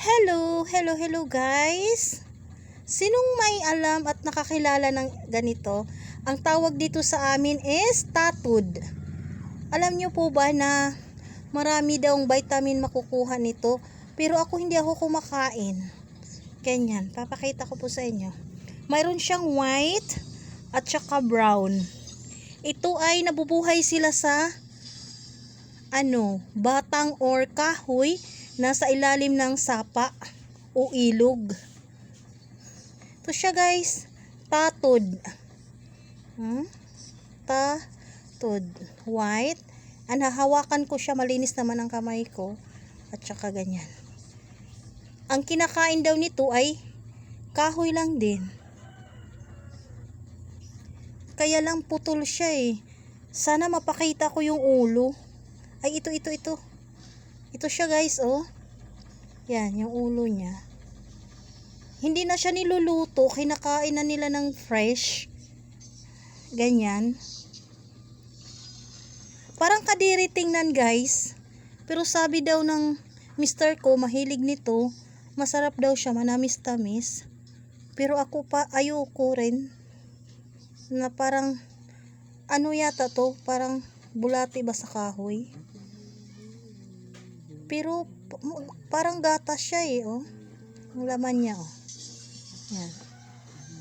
Hello, hello, hello guys. Sinong may alam at nakakilala ng ganito? Ang tawag dito sa amin is tatud. Alam nyo po ba na marami daw vitamin makukuha nito? Pero ako hindi ako kumakain. Ganyan, papakita ko po sa inyo. Mayroon siyang white at saka brown. Ito ay nabubuhay sila sa ano, batang or kahoy nasa ilalim ng sapa o ilog. Ito siya guys, tatod. Hmm? Tatod. White. Ang hahawakan ko siya, malinis naman ang kamay ko. At saka ganyan. Ang kinakain daw nito ay kahoy lang din. Kaya lang putol siya eh. Sana mapakita ko yung ulo. Ay, ito, ito, ito. Ito siya guys, oh. Yan, yung ulo niya. Hindi na siya niluluto, kinakain na nila ng fresh. Ganyan. Parang kadiri tingnan guys. Pero sabi daw ng mister ko, mahilig nito. Masarap daw siya, manamis-tamis. Pero ako pa, ayoko rin. Na parang, ano yata to? Parang bulati ba sa kahoy? Pero parang gatas siya eh, oh. Ang laman niya, oh. Yan.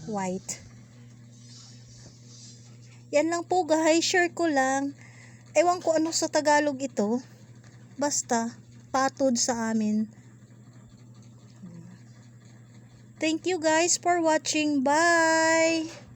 White. Yan lang po guys, share ko lang. Ewan ko ano sa Tagalog ito. Basta, patod sa amin. Thank you guys for watching. Bye!